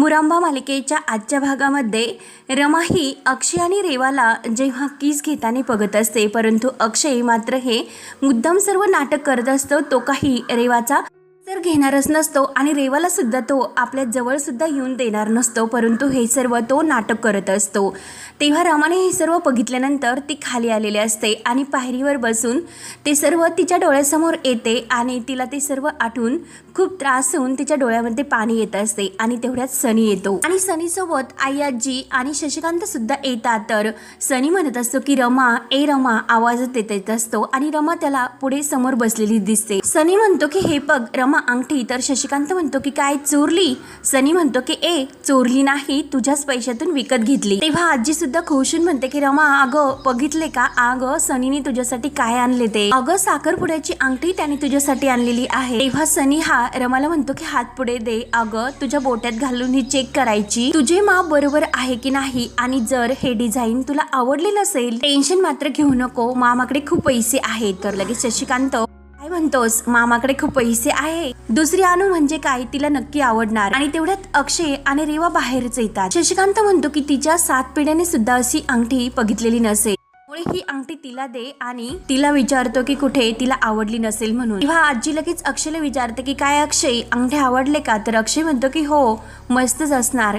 मुरांबा मालिकेच्या आजच्या भागामध्ये रमा ही अक्षय आणि रेवाला जेव्हा किस घेताना बघत असते परंतु अक्षय मात्र हे मुद्दाम सर्व नाटक करत असतो तो काही रेवाचा तर घेणारच नसतो आणि रेवाला सुद्धा तो आपल्या जवळ सुद्धा येऊन देणार नसतो परंतु हे सर्व तो नाटक करत असतो. तेव्हा रमाने हे सर्व बघितल्यानंतर ती खाली आलेली असते आणि पायरीवर बसून ते सर्व तिच्या डोळ्यासमोर येते आणि तिला ते सर्व आठवून खूप त्रास होऊन तिच्या डोळ्यामध्ये पाणी येत असते आणि तेवढ्यात सनी येतो. आणि सनीसोबत आई आजी आणि शशिकांत सुद्धा येतात. तर सनी म्हणत असतो की रमा ए रमा आवाज देत येत असतो आणि रमा त्याला पुढे समोर बसलेली दिसते. सनी म्हणतो की हे बघ रमा अंगठी. तर शशिकांत म्हणतो की काय चोरली? सनी म्हणतो की ए चोरली नाही तुझ्याच पैशातून विकत घेतली. तेव्हा आजी सुद्धा खुशून म्हणते की रमा अगं बघितले का? अगं सनीने तुझ्यासाठी काय आणले ते? अगं साखरपुड्याची अंगठी त्याने तुझ्यासाठी आणलेली आहे. तेव्हा सनी हा रमाला म्हणतो की हात पुढे दे. अगं तुझ्या बोट्यात घालून ही चेक करायची. तुझे माप बरोबर आहे की नाही? आणि जर हे डिझाईन तुला आवडले नसेल टेन्शन मात्र घेऊ नको. मामाकडे खूप पैसे आहेत. तर लगेच शशिकांत काय म्हणतोस? मामाकडे खूप पैसे आहे. दुसरी अनु म्हणजे काय? तिला नक्की आवडणार. आणि तेवढ्यात अक्षय आणि रेवा बाहेरच येतात. शशिकांत म्हणतो की तिच्या सात पिढ्याने सुद्धा अशी अंगठी बघितलेली नसेल. त्यामुळे ही अंगठी तिला दे आणि तिला विचारतो की कुठे तिला आवडली नसेल म्हणून. तेव्हा आजी लगेच अक्षयला विचारते की काय अक्षय? अंगठे आवडले का? तर अक्षय म्हणतो की हो मस्तच असणार.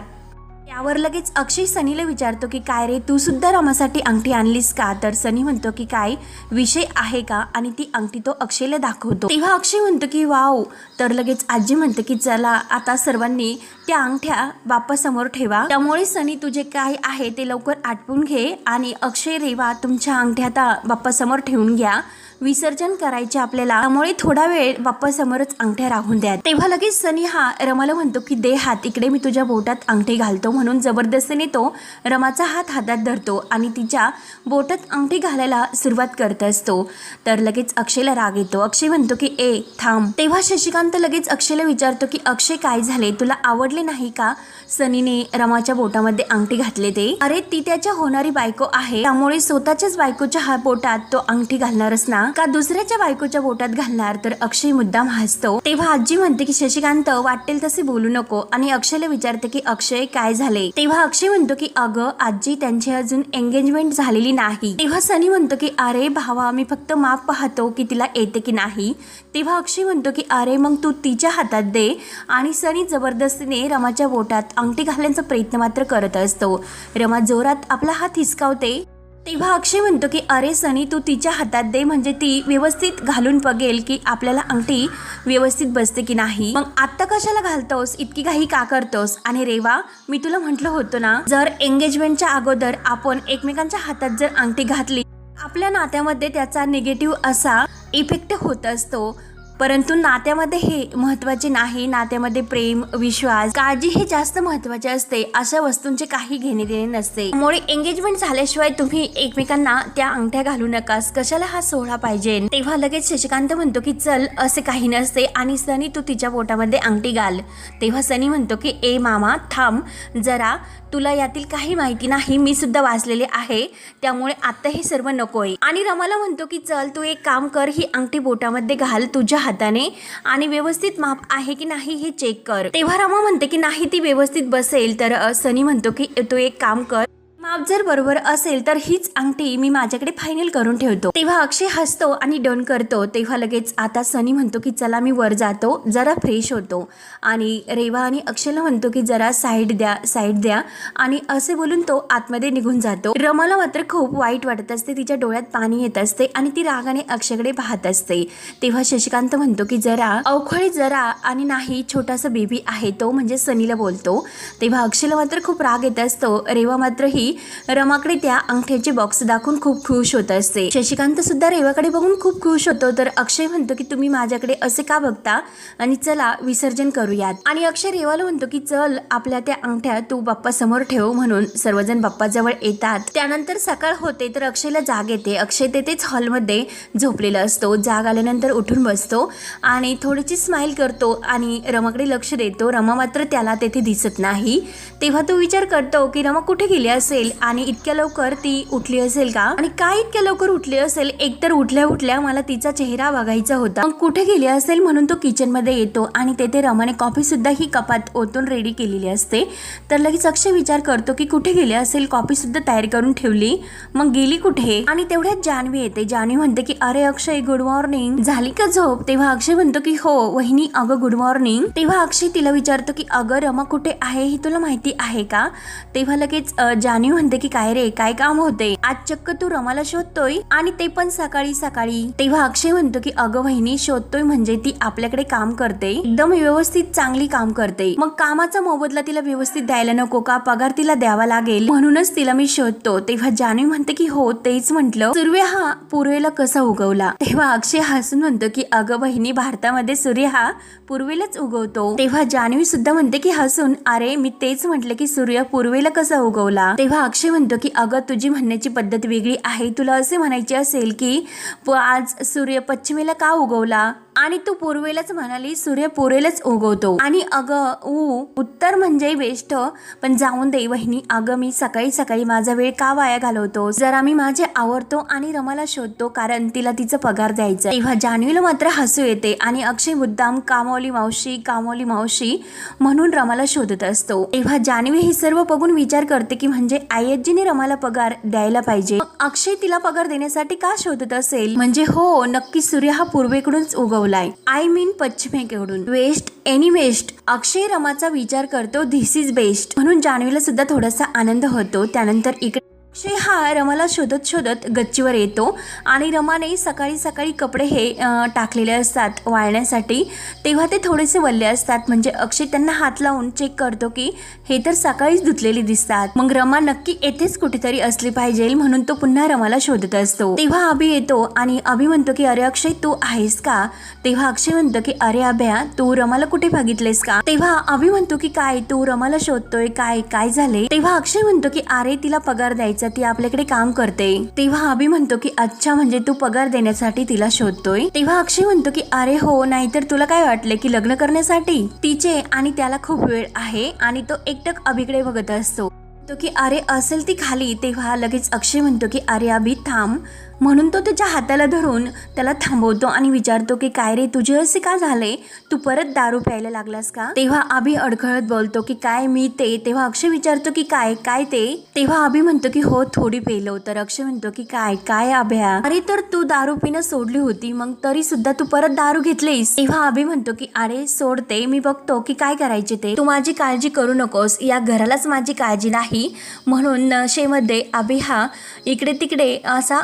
त्यावर लगेच अक्षय सनीला विचारतो की काय रे तू सुद्धा रामासाठी अंगठी आणलीस का? तर सनी म्हणतो की काय विषय आहे का? आणि ती अंगठी तो अक्षयला दाखवतो. तेव्हा अक्षय म्हणतो की वाव. तर लगेच आजी म्हणते की चला आता सर्वांनी त्या अंगठ्या बाप्पासमोर ठेवा. त्यामुळे सनी तुझे काय आहे ते लवकर आटपून घे आणि अक्षय रेवा तुमच्या अंगठ्या आता बाप्पासमोर ठेवून घ्या. विसर्जन करायचे आपल्याला. त्यामुळे थोडा वेळ बाप्पासमोरच अंगठ्या राहून द्या तेव्हा लगेच सनी हा रमाला म्हणतो की दे हात इकडे मी तुझ्या बोटात अंगठी घालतो. म्हणून जबरदस्तीने तो रमाचा हात हातात धरतो आणि तिच्या बोटात अंगठी घालायला सुरुवात करत असतो. तर लगेच अक्षयला राग येतो. अक्षय म्हणतो की ए थांब. तेव्हा शशिकांत लगेच अक्षयला विचारतो की अक्षय काय झाले? तुला आवडले नाही का? सनीने रमाच्या बोटामध्ये अंगठी घातले ते. अरे ती त्याच्या होणारी बायको आहे. त्यामुळे स्वतःच्याच बायकोच्या हा बोटात तो अंगठी घालणारच ना. का दुसऱ्याच्या बायकोच्या बोटात घालणार? तर अक्षय मुद्दाम हसतो. तेव्हा आजी म्हणते की शशिकांत वाटेल तसे बोलू नको. आणि अक्षयला विचारते की अक्षय काय झाले? तेव्हा अक्षय म्हणतो की अगं आजी त्यांची अजून एंगेजमेंट झालेली नाही. तेव्हा सनी म्हणतो की अरे भावा मी फक्त माप पाहतो की तिला येते की नाही. तेव्हा अक्षय म्हणतो की अरे मग तू तिच्या हातात दे. आणि सनी जबरदस्तीने रमाच्या बोटात अंगठी घालण्याचा प्रयत्न मात्र करत असतो. रमा जोरात आपला हात हिसकावते. तेव्हा अक्षय म्हणतो की अरे सनी तू तिच्या हातात दे. म्हणजे ती व्यवस्थित घालून बघेल की आपल्याला अंगठी व्यवस्थित बसते की नाही. मग आत्ता कशाला घालतोस? इतकी काही का करतोस? आणि रेवा मी तुला म्हटलं होतं ना जर एंगेजमेंटच्या अगोदर आपण एकमेकांच्या हातात जर अंगठी घातली आपल्या नात्यामध्ये त्याचा निगेटिव्ह असा इफेक्ट होत असतो. परंतु नात्यामध्ये हे महत्त्वाचे नाही नात्यामध्ये प्रेम विश्वास काळजी हे जास्त महत्त्वाचे असते अशा वस्तूंचे काही घेणे देणे नसते. त्यामुळे एंगेजमेंट झाल्याशिवाय तुम्ही एकमेकांना त्या अंगठ्या घालू नकास. कशाला हा सोहळा पाहिजे? तेव्हा लगेच शशिकांत म्हणतो की चल असे काही नसते. आणि सनी तू तिच्या पोटामध्ये अंगठी घाल. तेव्हा सनी म्हणतो की ए मामा थांब. जरा तुला यातील काही माहिती नाही मी सुद्धा वाचलेले आहे. त्यामुळे आता हे सर्व नको आहे. आणि रमाला म्हणतो की चल तू एक काम कर ही अंगठी बोटामध्ये घाल तुझ्या हाताने आणि व्यवस्थित माप आहे की नाही हे चेक कर. तेव्हा रमा म्हणते की नाही ती व्यवस्थित बसेल. तर सनी म्हणतो की तू एक काम कर. माप जर बरोबर असेल तर हीच अंगठी मी माझ्याकडे फायनल करून ठेवतो. तेव्हा अक्षय हसतो आणि डन करतो. तेव्हा लगेच आता सनी म्हणतो की चला मी वर जातो. जरा फ्रेश होतो. आणि रेवा आणि अक्षयला म्हणतो की जरा साईड द्या साईड द्या. आणि असे बोलून तो आतमध्ये निघून जातो. रमाला मात्र खूप वाईट वाटत असते. तिच्या डोळ्यात पाणी येत असते आणि ती रागाने अक्षयकडे पाहत असते. तेव्हा शशिकांत म्हणतो की जरा अवखळी जरा आणि नाही छोटासा बेबी आहे तो. म्हणजे सनीला बोलतो. तेव्हा अक्षयला मात्र खूप राग येत असतो. रेवा मात्र ही रमाकडे त्या अंगठ्याचे बॉक्स दाखवून खूप खुश होत असते. शशिकांत सुद्धा रेवाकडे बघून खूप खुश होतो तर अक्षय म्हणतो की तुम्ही माझ्याकडे असे का बघता? आणि चला विसर्जन करूयात. आणि अक्षय रेवाला म्हणतो की चल आपल्या त्या अंगठ्या तू बाप्पा समोर ठेव म्हणून सर्वजण बाप्पाजवळ येतात. त्यानंतर सकाळ होते तर अक्षयला जाग येते. अक्षय तेथेच हॉलमध्ये झोपलेला असतो. जाग आल्यानंतर उठून बसतो आणि थोडीशी स्माईल करतो आणि रमाकडे लक्ष देतो. रमा मात्र त्याला तेथे दिसत नाही. तेव्हा तो विचार करतो की रमा कुठे गेली असेल? असेल आणि इतक्या लवकर ती उठली असेल का? आणि काय इतक्या लवकर उठली असेल? एकतर उठल्या उठल्या मला तिचा चेहरा बघायचा होता. मग कुठे गेली असेल म्हणून तो किचनमध्ये येतो आणि तेथे रमाने कॉफी सुद्धा ही कपात ओतून रेडी केलेली असते. तर लगेच अक्षय विचार करतो की कुठे गेली असेल? कॉफी सुद्धा तयार करून ठेवली. मग गेली कुठे? आणि तेवढ्यात जान्हवी येते. जान्हवी म्हणते की अरे अक्षय गुड मॉर्निंग झाली का झोप? तेव्हा अक्षय म्हणतो की हो वहिनी अगं गुड मॉर्निंग तेव्हा अक्षय तिला विचारतो की अगं रमा कुठे आहे? हे तुला माहिती आहे का? तेव्हा लगेच जान्हवी जान्हवी म्हणते की काय रे काय काम होते? आज चक्क तू रमाला शोधतोय? आणि ते पण सकाळी सकाळी. तेव्हा अक्षय म्हणतो की अगं वहिनी शोधतोय म्हणजे ती आपल्याकडे काम करते. एकदम व्यवस्थित चांगली काम करते. मग कामाचा मोबदला तिला व्यवस्थित द्यायला नको का? पगार तिला द्यावा लागेल. म्हणूनच तिला मी शोधतो. तेव्हा जान्हवी म्हणते की हो तेच म्हंटल. सूर्य हा पूर्वेला कसा उगवला? तेव्हा अक्षय हसून म्हणतो की अगं बहिणी भारतामध्ये सूर्य हा पूर्वेलाच उगवतो. तेव्हा जान्हवी सुद्धा म्हणते की हसून अरे मी तेच म्हटलं की सूर्य पूर्वेला कसा उगवला? तेव्हा अक्षय म्हणतो की अगं तुझी म्हणण्याची पद्धत वेगळी आहे. तुला असे म्हणायचे असेल की प- आज सूर्य पश्चिमेला का उगवला? आणि तू पूर्वेलाच म्हणाली सूर्य पूर्वेलाच उगवतो. आणि अगं ऊ उत्तर म्हणजे वेष्ट. पण जाऊन दे वहिनी. अगं मी सकाळी सकाळी माझा वेळ का वाया घालवतो? जरा मी माझे आवडतो आणि रमाला शोधतो कारण तिला तिचा पगार द्यायचा तेव्हा जान्हवीला मात्र हसू येते आणि अक्षय मुद्दाम कामवली मावशी कामवली मावशी म्हणून रमाला शोधत असतो. तेव्हा जान्हवी हे सर्व बघून विचार करते की म्हणजे आयजीने रमाला पगार द्यायला पाहिजे. अक्षय तिला पगार देण्यासाठी का शोधत असेल? म्हणजे हो नक्की सूर्य हा पूर्वेकडूनच उगवलाय. आय मीन पश्चिमेकडून. वेस्ट एनी वेस्ट अक्षय रमाचा विचार करतो धिस इज बेस्ट म्हणून जान्हवीला सुद्धा थोडासा आनंद होतो. त्यानंतर इकडे अक्षय हा रमाला शोधत शोधत गच्चीवर येतो आणि रमाने सकाळी सकाळी कपडे हे टाकलेले असतात वाळण्यासाठी. तेव्हा ते थोडेसे वल्ले असतात. म्हणजे अक्षय त्यांना हात लावून चेक करतो की हे तर सकाळीच धुतलेली दिसतात. मग रमा नक्की येथेच कुठेतरी असली पाहिजे म्हणून तो पुन्हा रमाला शोधत असतो. तेव्हा अभि येतो आणि अभि म्हणतो की अरे अक्षय तू आहेस का? तेव्हा अक्षय म्हणतो की अरे अभ्या तू रमाला कुठे बघितलेस का? तेव्हा अभि म्हणतो की काय तू रमाला शोधतोय? काय काय झाले? तेव्हा अक्षय म्हणतो की अरे तिला पगार द्यायचा ती आपल्याकडे काम करते. तेव्हा अभि म्हणतो की अच्छा म्हणजे तू पगार देण्यासाठी तिला शोधतोय? तेव्हा अक्षय म्हणतो की अरे हो नाहीतर तुला काय वाटले की लग्न करण्यासाठी? तिचे आणि त्याला खूप वेळ आहे आणि तो एकटक अभिकडे बघत असतो. तो की अरे असेल ती खाली. तेव्हा लगेच अक्षय म्हणतो की अरे अभि थांब. म्हणून तो त्याच्या हाताला धरून त्याला थांबवतो आणि विचारतो की काय रे तुझे असे का झाले? तू परत दारू प्यायला लागलास का? तेव्हा अभि अडखळत बोलतो की काय मी ते? तेव्हा अक्षय विचारतो की काय काय ते? तेव्हा अभि म्हणतो की हो थोडी पेलो. तर अक्षय म्हणतो की काय काय अभ्या? अरे तर तू दारू पिणं सोडली होती मग तरी सुद्धा तू परत दारू घेतलीस. तेव्हा अभि म्हणतो की अरे सोडते मी बघतो की काय करायचे ते. तू माझी काळजी करू नकोस या घरालाच माझी काळजी नाही. म्हणून नशेमध्ये अभि हा इकडे तिकडे असा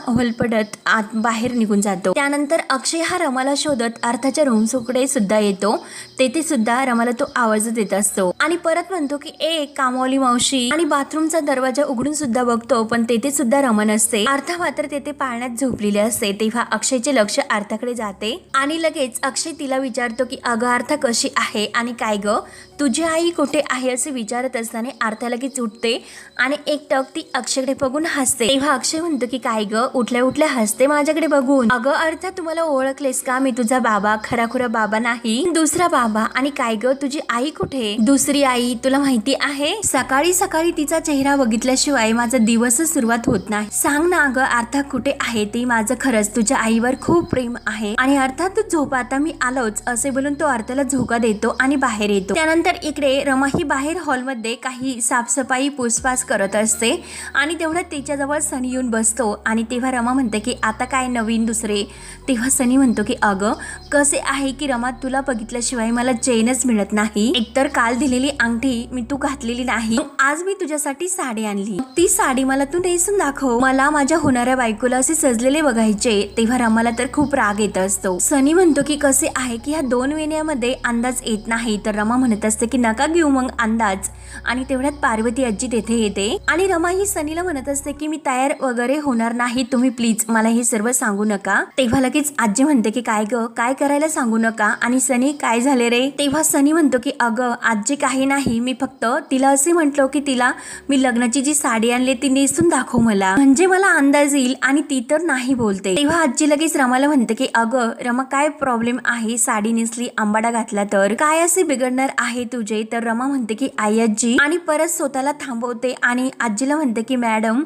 होलपडत आत बाहेर निघून जातो. त्यानंतर अक्षय हा रमाला शोधत अर्थाच्या रूमकडे सुद्धा येतो. तेथे सुद्धा रमाला तो आवाज देत असतो. आणि परत म्हणतो की ए कामवाली मावशी. आणि बाथरूमचा दरवाजा उघडून सुद्धा बघतो पण तेथे सुद्धा रमा नसते अर्था मात्र तेथे पाळण्यात झोपलेले असते. तेव्हा अक्षयचे लक्ष अर्थाकडे जाते. आणि लगेच अक्षय तिला विचारतो की अगं अर्था कशी आहे? आणि काय ग? तुझी आई कुठे आहे? असे विचारत असताना अर्था लगेच उठते. आणि एकटक ती अक्षयकडे बघून हसते. तेव्हा अक्षय म्हणतो की काय ग? उठल्या उठल्या हसते माझ्याकडे बघून. अगं अर्थात तुम्हाला ओळखलेस का? मी तुझा बाबा खराखुरा बाबा नाही. दुसरा बाबा आणि काय ग? तुझी आई कुठे? दुसरी आई तुला माहिती आहे? सकाळी सकाळी तिचा चेहरा बघितल्याशिवाय माझा दिवसच सुरुवात होत नाही. सांग ना अगं अर्था कुठे आहे? ती माझं खरंच तुझ्या आईवर खूप प्रेम आहे. आणि अर्थात तू झोप आता मी आलोच असे बोलून तो अर्थाला झोका देतो आणि बाहेर येतो. त्यानंतर इकडे रमा ही बाहेर हॉलमध्ये काही साफसफाई पुसपास करत असते. आणि तेवढ्यात तिच्याजवळ सनी येऊन बसतो. आणि तेव्हा रमा म्हणते की आता काय नवीन दुसरे? तेव्हा सनी म्हणतो की अगं कसे आहे की रमा तुला बघितल्याशिवाय मला चेनच मिळत नाही. एकतर काल दिलेली अंगठी मी तू घातलेली नाही. आज मी तुझ्यासाठी साडी आणली. ती साडी मला तू नेसून दाखव. मला माझ्या होणाऱ्या बायकोला असे सजलेले बघायचे. तेव्हा रमाला तर खूप राग येत असतो. सनी म्हणतो की कसे आहे की ह्या दोन वेण्यामध्ये अंदाज येत नाही? तर रमा म्हणत असते की नका घेऊ मग अंदाज. आणि तेवढ्यात पार्वती आजी तेथे येते. आणि रमा ही सनीला म्हणत असते की मी तयार वगैरे होणार नाही. तुम्ही प्लीज मला हे सर्व सांगू नका. तेव्हा लगेच आजी म्हणते की काय ग? काय करायला सांगू नका? आणि सनी काय झाले रे? तेव्हा सनी म्हणतो की अगं आजी काही नाही. मी फक्त तिला असे म्हंटलो की तिला मी लग्नाची जी साडी आणली ती नेसून दाखव मला. म्हणजे मला अंदाज येईल आणि ती तर नाही बोलते. तेव्हा आजी लगेच रमाला म्हणते की अगं रमा काय प्रॉब्लेम आहे? साडी नेसली आंबाडा घातला तर? काय असे बिघडणार आहे तुझे? तर रमा म्हणते की आई आजी. आणि परत स्वतःला थांबवते आणि आजीला म्हणते की मॅडम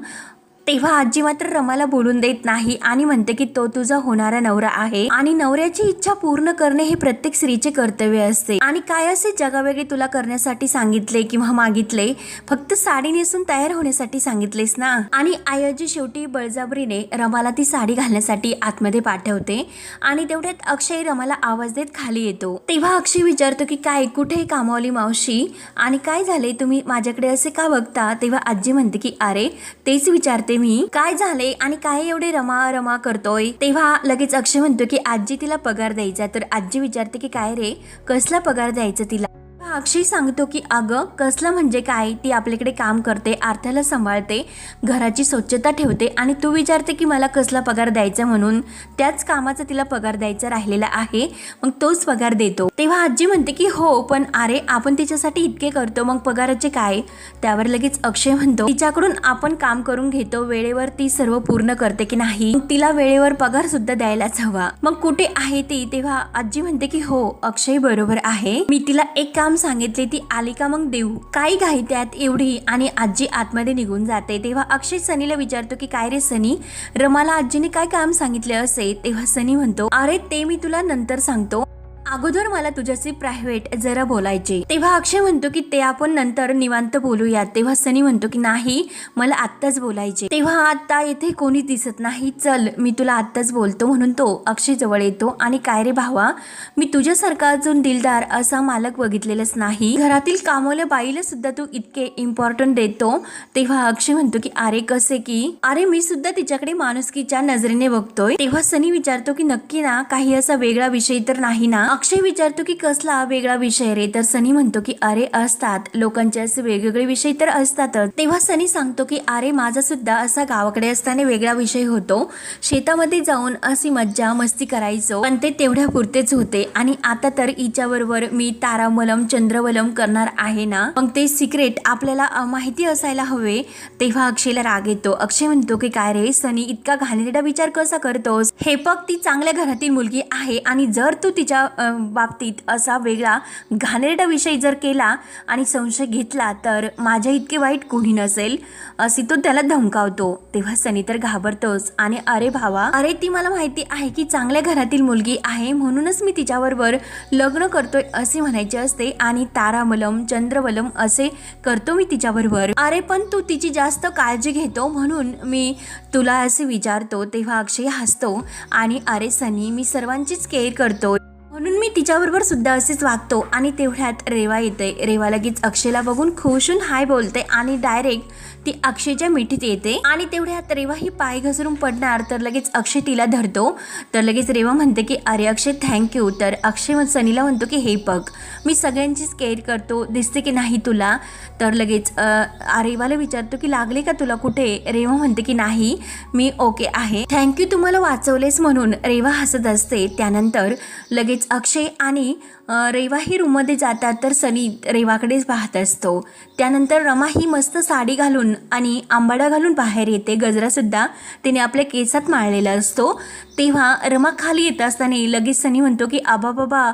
तेव्हा आजी मात्र रमाला बोलून देत नाही आणि म्हणते की तो तुझा होणारा नवरा आहे आणि नवऱ्याची इच्छा पूर्ण करणे हे प्रत्येक स्त्रीचे कर्तव्य असते. आणि काय असे जगावेगळे तुला करण्यासाठी सांगितले किंवा मागितले? फक्त साडी नेसून तयार होण्यासाठी सांगितलेस ना? आणि आई आजी शेवटी बळजाबरीने रमाला ती साडी घालण्यासाठी आतमध्ये पाठवते आणि तेवढ्यात अक्षय रमाला आवाज देत खाली येतो. तेव्हा अक्षय विचारतो की काय कुठे कामावली मावशी? आणि काय झाले तुम्ही माझ्याकडे असे का बघता? तेव्हा आजी म्हणते की अरे तेच विचारते मी. काय झाले आणि काय एवढे रमा रमा करतोय? तेव्हा लगेच अक्षय म्हणतो की आजी तिला पगार द्यायचा तर आजी विचारते की काय रे? कसला पगार द्यायचा तिला? अक्षय सांगतो की अगं कसलं म्हणजे काय? ती आपल्याकडे काम करते आर्थ्याला सांभाळते घराची स्वच्छता ठेवते आणि तू विचारते की मला कसला पगार द्यायचा म्हणून. त्याच कामाचा तिला पगार द्यायचा राहिलेला आहे मग तोच पगार देतो. तेव्हा आजी म्हणते की हो पण अरे आपण तिच्यासाठी इतके करतो मग पगाराचे काय? त्यावर लगेच अक्षय म्हणतो तिच्याकडून आपण काम करून घेतो वेळेवर ती सर्व पूर्ण करते की नाही? तिला वेळेवर पगार सुद्धा द्यायलाच हवा. मग कुठे आहे ती? तेव्हा आजी म्हणते की हो अक्षय बरोबर आहे. मी तिला एक काम सांगितले ती आली का मग देऊ? काही घाई त्यात एवढी. आणि आजी आतमध्ये निघून जाते. तेव्हा अक्षय सनीला विचारतो की काय रे सनी? रमाला आजीने काय काम सांगितले असे? तेव्हा सनी म्हणतो अरे ते मी तुला नंतर सांगतो. अगोदर मला तुझ्याशी प्रायव्हेट जरा बोलायचे. तेव्हा अक्षय म्हणतो की ते आपण नंतर निवांत बोलूयात. तेव्हा सनी म्हणतो की नाही मला आत्ताच बोलायचे. तेव्हा आता येथे कोणी दिसत नाही. चल मी तुला आत्ताच बोलतो म्हणून तो अक्षय जवळ येतो. आणि काय रे भावा मी तुझ्यासारखा अजून दिलदार असा मालक बघितलेलाच नाही. घरातील कामवल्या बाईला सुद्धा तू इतके इम्पॉर्टंट देतो. तेव्हा अक्षय म्हणतो की अरे कसे की? अरे मी सुद्धा तिच्याकडे माणुसकीच्या नजरेने बघतोय. तेव्हा सनी विचारतो की नक्की ना काही असा वेगळा विषय तर नाही ना? अक्षय विचारतो की कसला वेगळा विषय रे? तर सनी म्हणतो की अरे असतात. लोकांचे असे वेगवेगळे विषय तर असतातच. तेव्हा सनी सांगतो की अरे माझा सुद्धा असा गावाकडे असताना वेगळा विषय होतो. शेतामध्ये जाऊन अशी मज्जा मस्ती करायचो. पण ते तेवढ्या पुरतेच होते. आणि आता तर हिच्याबरोबर मी तारामलम चंद्रवलम करणार आहे ना? मग ते सिक्रेट आपल्याला माहिती असायला हवे. तेव्हा अक्षयला राग येतो. अक्षय म्हणतो की काय रे? सनी इतका घाणेरडा विचार कसा करतोस? हे बघ ती चांगल्या घरातील मुलगी आहे. आणि जर तू तिच्या बाबतीत असा वेगळा घाणेरडा विषय जर केला आणि संशय घेतला तर माझ्या इतके वाईट कोणी नसेल असे तो त्याला धमकावतो. तेव्हा सनी तर घाबरतोच. आणि अरे भावा अरे ती मला माहिती आहे की चांगल्या घरातील मुलगी आहे म्हणूनच मी तिच्याबरोबर लग्न करतोय असे म्हणायचे असते. आणि तारामलम चंद्रवलम असे करतो मी तिच्याबरोबर. अरे पण तू तिची जास्त काळजी घेतो म्हणून मी तुला असे विचारतो. तेव्हा अक्षय हसतो. आणि अरे सनी मी सर्वांचीच केअर करतो म्हणून मी तिच्याबरोबर सुद्धा असेच वागतो आणि तेवढ्यात रेवा येते. रेवा लगेच अक्षयला बघून खुशून हाय बोलते आणि डायरेक्ट ती अक्षयच्या मिठीत येते. आणि तेवढ्यात रेवा ही पाय घसरून पडणार तर लगेच अक्षय तिला धरतो. तर लगेच रेवा म्हणते की अरे अक्षय थँक्यू तर अक्षय सनीला म्हणतो की हे बघ मी सगळ्यांचीच केअर करतो दिसते की नाही तुला. तर लगेच रेवाला विचारतो की लागले का तुला कुठे? रेवा म्हणते की नाही मी ओके आहे. थँक्यू तुम्हाला वाचवलेस म्हणून. रेवा हसत असते. त्यानंतर लगेच अक्षय आणि अ, रेवा ही रूममध्ये जातात तर सनी रेवाकडेच पाहत असतो. त्यानंतर रमा ही मस्त साडी घालून आणि आंबाडा घालून बाहेर येते. गजरासुद्धा तिने आपल्या केसात माळलेला असतो. तेव्हा रमा खाली येत असताना लगेच सनी म्हणतो की आबा बाबा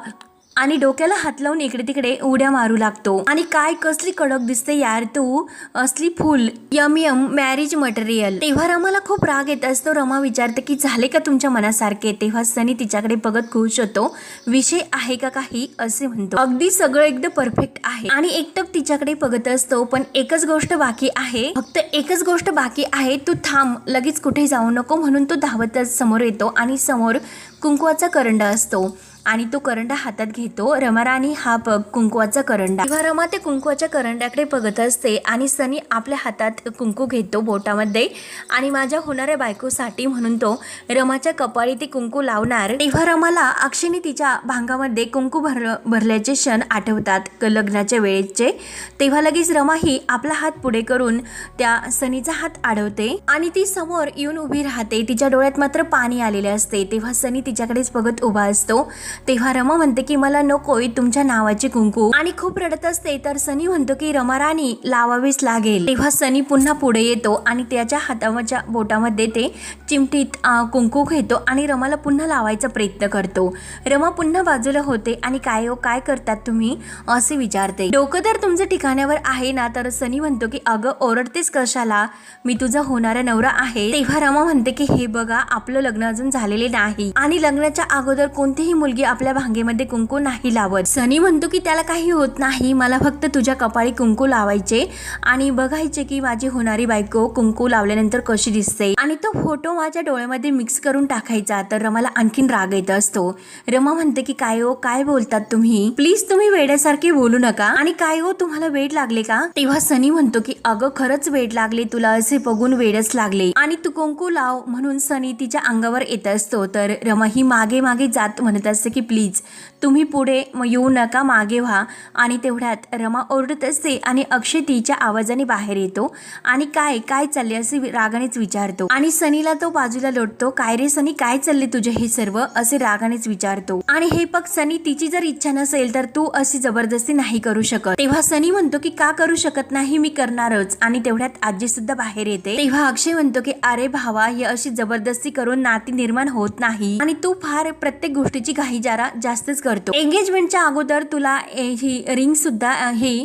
आणि डोक्याला हात लावून इकडे तिकडे उड्या मारू लागतो. आणि काय कसली कडक दिसते यार तू? असली full yum yum marriage material तेव्हा रमाला खूप राग येत असतो. रमा विचारते की झाले का तुमच्या मनासारखे? तेव्हा सनी तिच्याकडे बघत खुश होतो. विषय आहे का काही? असे म्हणतो. अगदी सगळं एकदम परफेक्ट आहे. आणि एकटक तिच्याकडे बघत असतो पण एकच गोष्ट बाकी आहे. फक्त एकच गोष्ट बाकी आहे तू थांब लगेच कुठे जाऊ नको म्हणून तो धावतच समोर येतो आणि समोर कुंकवाचा करंडा असतो. आणि तो करंडा हातात घेतो. रमाराणी हा बघ कुंकवाचा करंडा. तेव्हा रमा ते कुंकवाच्या करंड्याकडे बघत असते आणि सनी आपल्या हातात कुंकू घेतो बोटामध्ये आणि माझ्या होणाऱ्या बायकोसाठी म्हणून तो रमाच्या कपाळी ते कुंकू लावणार. तेव्हा रमाला अक्षयने तिच्या भांगामध्ये कुंकू भर भरल्याचे क्षण आठवतात. लग्नाच्या वेळेचे. तेव्हा लगेच रमा ही आपला हात पुढे करून त्या सनीचा हात आढवते आणि ती समोर येऊन उभी राहते. तिच्या डोळ्यात मात्र पाणी आलेले असते. तेव्हा सनी तिच्याकडेच बघत उभा असतो. तेव्हा रमा म्हणते की मला नकोय तुमच्या नावाचे कुंकू. आणि खूप रडत असते तर सनी म्हणतो की रमा राणी लावावीच लागेल. तेव्हा सनी पुन्हा पुढे येतो आणि त्याच्या हातावरच्या बोटामध्ये ते चिमटीत कुंकू घेतो आणि रमाला पुन्हा लावायचा प्रयत्न करतो. रमा पुन्हा बाजूला होते आणि काय हो काय करतात तुम्ही? असे विचारते. डोकं तर तुमचं ठिकाणावर आहे ना? तर सनी म्हणतो की अगं ओरडतेस कशाला? मी तुझा होणारा नवरा आहे. तेव्हा रमा म्हणते की हे बघा आपलं लग्न अजून झालेले नाही. आणि लग्नाच्या अगोदर कोणतीही मुलगी आपल्या भांगेमध्ये कुंकू नाही लावत. सनी म्हणतो की त्याला काही होत नाही. मला फक्त तुझ्या कपाळी कुंकू लावायचे आणि बघायचे की माझी होणारी बायको कुंकू लावल्यानंतर कशी दिसते. आणि तो फोटो माझ्या डोळ्यामध्ये मिक्स करून टाकायचा तर रमाला आणखीन राग येत असतो. रमा म्हणते की काय हो? काय बोलतात तुम्ही? प्लीज तुम्ही वेड्यासारखे बोलू नका. आणि काय हो? तुम्हाला वेड लागले का? तेव्हा सनी म्हणतो की अगं खरंच वेड लागले. तुला असे बघून वेडच लागले. आणि तू कुंकू लाव. म्हणून सनी तिच्या अंगावर येत असतो तर रमा ही मागे मागे जात म्हणत असते की प्लीज तुम्ही पुढे येऊ नका मागे व्हा. आणि तेवढ्यात रमा ओरडत असते आणि अक्षय तिच्या आवाजाने बाहेर येतो. आणि काय काय चालले असे रागानेच विचारतो. आणि सनीला तो बाजूला लोटतो. काय रे सनी काय चालले तुझे हे सर्व? असे रागानेच विचारतो. आणि हे पग सनी तिची जर इच्छा नसेल तर तू अशी जबरदस्ती नाही करू शकत. तेव्हा सनी म्हणतो की का करू शकत नाही? मी करणारच. आणि तेवढ्यात आजी सुद्धा बाहेर येते. तेव्हा अक्षय म्हणतो की अरे भावा ही अशी जबरदस्ती करून नाती निर्माण होत नाही. आणि तू फार प्रत्येक गोष्टीची घाई जरा जास्तच करतो एंगेजमेंटच्या अगोदर तुला ही रिंग सुद्धा हे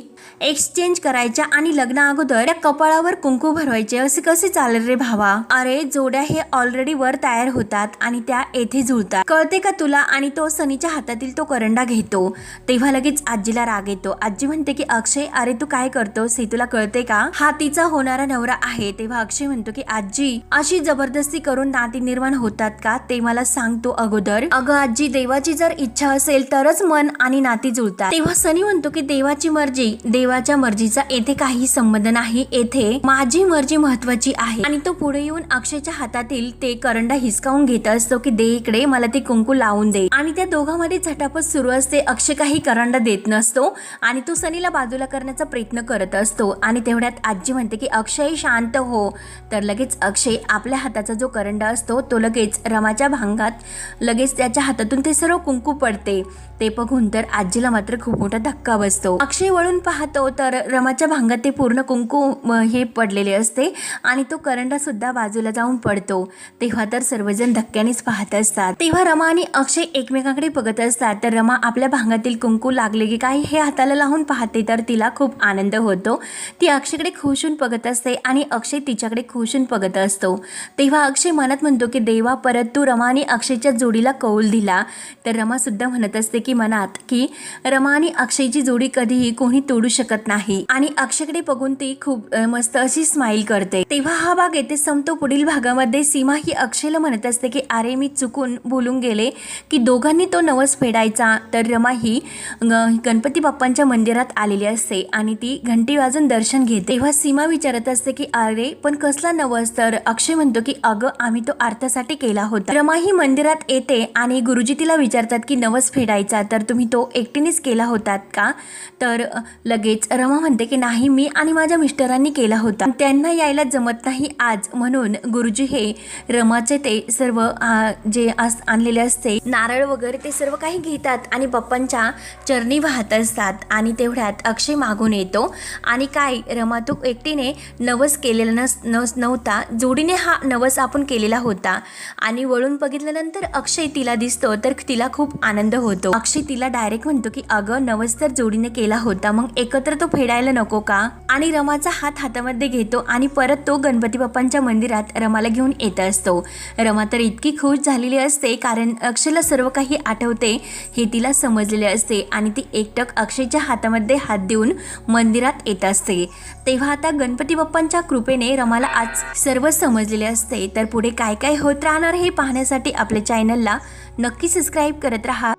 एक्सचेंज करायच्या आणि लग्ना अगोदर त्या कपाळावर कुंकू भरवायचे. असे कसे चालेल रे भावा? अरे जोड्या हे ऑलरेडी वर तयार होतात आणि त्या येथे जुळतात. कळते का तुला? आणि तो सनीच्या हातातील तो करंडा घेतो. तेव्हा लगेच आजीला राग येतो. आजी म्हणते की अक्षय अरे तू काय करतोस? हे तुला कळते का? हा तिचा होणारा नवरा आहे. तेव्हा अक्षय म्हणतो की आजी अशी जबरदस्ती करून नाती निर्माण होतात का? ते मला सांगतो अगोदर. अगं आजी देवाची जर इच्छा असेल तरच मन आणि नाती जुळतात. तेव्हा सनी म्हणतो की देवाची मर्जी देवाच्या मर्जीचा येथे काही संबंध नाही येथे माझी मर्जी महत्वाची आहे. आणि तो पुढे येऊन अक्षयच्या हातातील ते करंडा हिसकावून घेत असतो की दे इकडे मला ते कुंकू लावून दे. आणि त्या दोघांमध्ये झटापट सुरू असते अक्षय काही करंडा देत नसतो आणि तो सनीला बाजूला करण्याचा प्रयत्न करत असतो. आणि तेवढ्यात आजी म्हणते की अक्षय शांत हो. तर लगेच अक्षय आपल्या हाताचा जो करंडा असतो तो लगेच रमाच्या भांगात लगेच त्याच्या हातातून ते सर्व कुंकू पडते. ते बघून तर आजीला मात्र खूप मोठा धक्का बसतो. अक्षय वळून पाहतो तर रमाच्या भांगात ते पूर्ण कुंकू हे पडलेले असते आणि तो करंडा सुद्धा बाजूला जाऊन पडतो. तेव्हा तर सर्वजण धक्क्यानेच पाहत असतात. तेव्हा रमा आणि अक्षय एकमेकांकडे बघत असतात. तर रमा आपल्या भांगातील कुंकू लागले की काही हे हाताला लावून पाहते तर तिला खूप आनंद होतो. ती अक्षयकडे खुशून बघत असते आणि अक्षय तिच्याकडे खुशून बघत असतो. तेव्हा अक्षय मनात म्हणतो की देवा परत तू रमा आणि अक्षयच्या जोडीला कौल दिला. तर रमा सुद्धा म्हणत असते की मनात की रमा आणि अक्षयची जोडी कधीही कोणी तोडू शकत नाही. आणि अक्षयकडे बघून ती खूप मस्त अशी स्माईल करते. तेव्हा हा भाग येथे संपतो. पुढील भागामध्ये सीमा ही अक्षयला म्हणत असते की अरे मी चुकून बोलून गेले की दोघांनी तो नवस फेडायचा. तर रमा ही गणपती बाप्पांच्या मंदिरात आलेली असते आणि ती घंटी वाजून दर्शन घेते. तेव्हा सीमा विचारत असते की अरे पण कसला नवस? तर अक्षय म्हणतो की अगं आम्ही तो अर्थासाठी केला होता. रमा ही मंदिरात येते आणि गुरुजी तिला विचारतात की नवस फेडायचा तर तुम्ही तो एकटीनेच केला होतात का? तर लगेच रमा म्हणते की नाही मी आणि माझ्या मिस्टरांनी केला होता. त्यांना यायला जमत नाही आज म्हणून गुरुजी हे रमाचे ते सर्व जे आस- आणलेले असते नारळ वगैरे ते सर्व काही घेतात आणि पप्पांच्या चरणी वाहत असतात आणि तेवढ्यात अक्षय मागून येतो. आणि काय रमा तू एकटीने नवस केलेला नस नस नव्हता जोडीने हा नवस आपण केलेला होता. आणि वळून बघितल्यानंतर अक्षय तिला दिसतो तर तिला तिला खूप आनंद होतो. अक्षय तिला डायरेक्ट म्हणतो की अगं नवस तर जोडीने केला होता मग एकत्र तो फेडायला नको का? आणि रमाचा हात हातामध्ये घेतो आणि परत तो गणपती बाप्पांच्या मंदिरात रमाला घेऊन येत असतो. रमा तर इतकी खुश झालेली असते कारण अक्षयला सर्व काही आठवते हे तिला समजलेले असते आणि ती एकटक अक्षयच्या हातामध्ये हात देऊन मंदिरात येत असते. तेव्हा आता गणपती बाप्पांच्या कृपेने रमाला आज सर्व समजलेले असते. तर पुढे काय काय होत राहणार हे पाहण्यासाठी आपल्या चॅनलला नक्की सबस्क्राईब करत राहा.